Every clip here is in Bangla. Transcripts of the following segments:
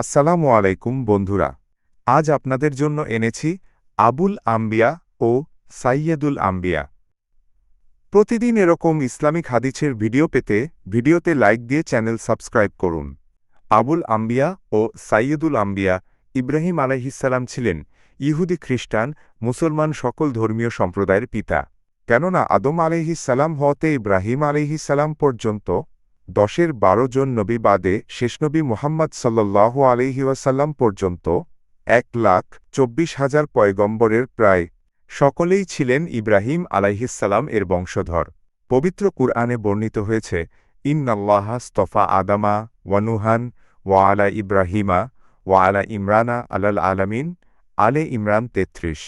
আসসালামু আলাইকুম বন্ধুরা। আজ আপনাদের জন্য এনেছি আবুল আম্বিয়া ও সাইয়েদুল আম্বিয়া। প্রতিদিন এরকম ইসলামিক হাদিছের ভিডিও পেতে ভিডিওতে লাইক দিয়ে চ্যানেল সাবস্ক্রাইব করুন। আবুল আম্বিয়া ও সাইয়েদুল আম্বিয়া ইব্রাহিম আলাইহিসাল্লাম ছিলেন ইহুদি খ্রিস্টান, মুসলমান সকল ধর্মীয় সম্প্রদায়ের পিতা। কেননা আদম আলাইহিসাল্লাম হতে ইব্রাহিম আলাইহিসাল্লাম পর্যন্ত দশের বারো জন নবী বাদে শেষ নবী মোহাম্মদ সাল্লাহ আলহি ওয়াসাল্লাম পর্যন্ত এক লাখ চব্বিশ হাজার পয়গম্বরের প্রায় সকলেই ছিলেন ইব্রাহিম আলাইহিসাল্লাম এর বংশধর। পবিত্র কুরআনে বর্ণিত হয়েছে, ইন্নাল্লাহ স্তফা আদামা ওয়ানুহান ওয়া আলা ইব্রাহিমা ওয়া আলা ইমরানা আলাল আলামিন, আলে ইমরান তেত্রিশ।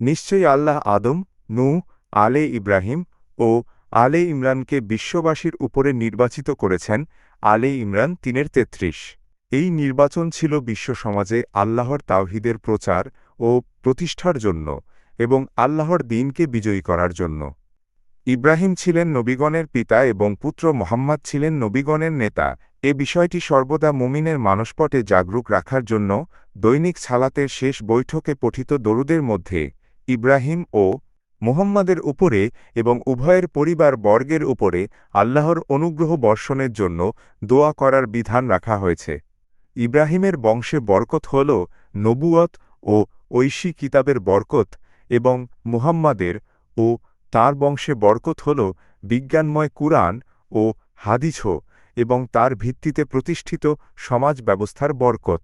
নিশ্চয়ই আল্লাহ আদম নু আলে ইব্রাহিম ও আলে ইমরানকে বিশ্ববাসীর উপরে নির্বাচিত করেছেন আলে ইমরান তিনের তেত্রিশ। এই নির্বাচন ছিল বিশ্ব সমাজে আল্লাহর তাওহিদের প্রচার ও প্রতিষ্ঠার জন্য এবং আল্লাহর দিনকে বিজয়ী করার জন্য। ইব্রাহিম ছিলেন নবীগণের পিতা এবং পুত্র, মোহাম্মদ ছিলেন নবীগণের নেতা। এ বিষয়টি সর্বদা মুমিনের মানসপটে জাগরুক রাখার জন্য দৈনিক ছালাতের শেষ বৈঠকে পঠিত দরুদের মধ্যে ইব্রাহিম ও মুহাম্মাদের উপরে এবং উভয়ের পরিবার বর্গের উপরে আল্লাহর অনুগ্রহ বর্ষণের জন্য দোয়া করার বিধান রাখা হয়েছে। ইব্রাহিমের বংশে বরকত হল নবুয়ত ও ঐশী কিতাবের বরকত এবং মুহাম্মাদের ও তার বংশে বরকত হল বিজ্ঞানময় কুরআন ও হাদিছ এবং তার ভিত্তিতে প্রতিষ্ঠিত সমাজ ব্যবস্থার বরকত।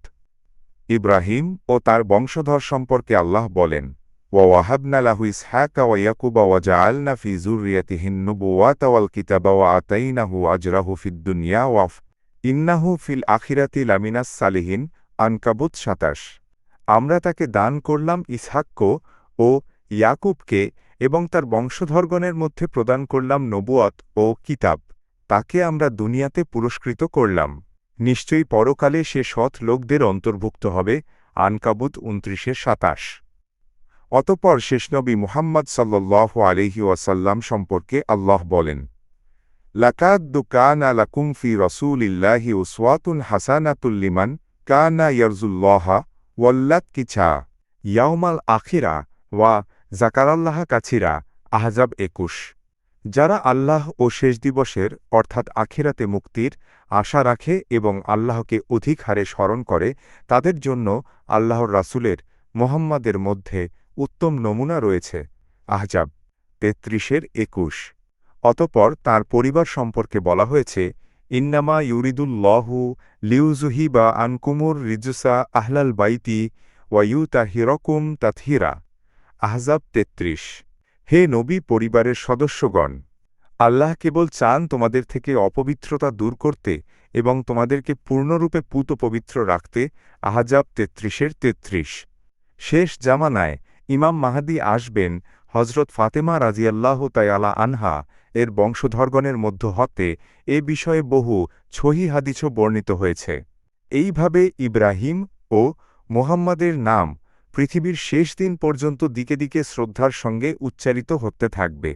ইব্রাহিম ও তার বংশধর সম্পর্কে আল্লাহ বলেন ووهبنا له إسحاق ويعقوب وجعلنا في ذريته النبوات والكتاب وآتيناه أجره في الدنيا وف إنه في الآخرة لمن الصالحين আনকাবুত সাতাশ আমরা তাকে দান করলাম ইসহাক্য ও ইয়াকুবকে এবং তার বংশধরগণের মধ্যে প্রদান করলাম নবুয়ত ও কিতাব তাকে আমরা দুনিয়াতে পুরস্কৃত করলাম নিশ্চয়ই পরকালে সে সৎ লোকদের অন্তর্ভুক্ত হবে আনকাবুত উনত্রিশে সাতাশ অতপর শেষনবী মুহাম্মদ সাল্লাহ আলহি ওয়াসাল্লাম সম্পর্কে আল্লাহ বলেন লাকাদ্দু কানা লাকুম ফি রসুলিল্লাহি উসওয়াতুন হাসানাতুল্লিমান কানা ইয়ারজুল্লাহা ওয়াল্লাত কিছা ইয়াউমাল আখিরা ওয়া জাকারাল্লাহ কাছিরা আহজাব একুশ। যারা আল্লাহ ও শেষ দিবসের অর্থাৎ আখিরাতে মুক্তির আশা রাখে এবং আল্লাহকে অধিক হারে স্মরণ করে, তাদের জন্য আল্লাহর রাসুলের মোহাম্মদের মধ্যে উত্তম নমুনা রয়েছে। আহজাব, তেত্রিশের একুশ। অতপর তার পরিবার সম্পর্কে বলা হয়েছে, ইন্নামা ইউরিদুল্লহু লিউজুহি বা আনকুমুর রিজুসা আহলাল বাইতি ওয়াইউতা হিরকুম তাথিরা আহজাব তেত্রিশ। হে নবী, পরিবারের সদস্যগণ, আল্লাহ কেবল চান তোমাদের থেকে অপবিত্রতা দূর করতে এবং তোমাদেরকে পূর্ণরূপে পুত পবিত্র রাখতে। আহাজাব তেত্রিশের তেত্রিশ। শেষ জামানায় ইমাম মাহাদি আসবেন হজরত ফাতেমা রাজিয়াল্লাহ তায়ালা আনহা, এর বংশধরগণের মধ্য হতে, এ বিষয়ে বহু ছহি হাদিছ বর্ণিত হয়েছে। এইভাবে ইব্রাহিম ও মোহাম্মদের নাম পৃথিবীর শেষ দিন পর্যন্ত দিকে দিকে শ্রদ্ধার সঙ্গে উচ্চারিত হতে থাকবে।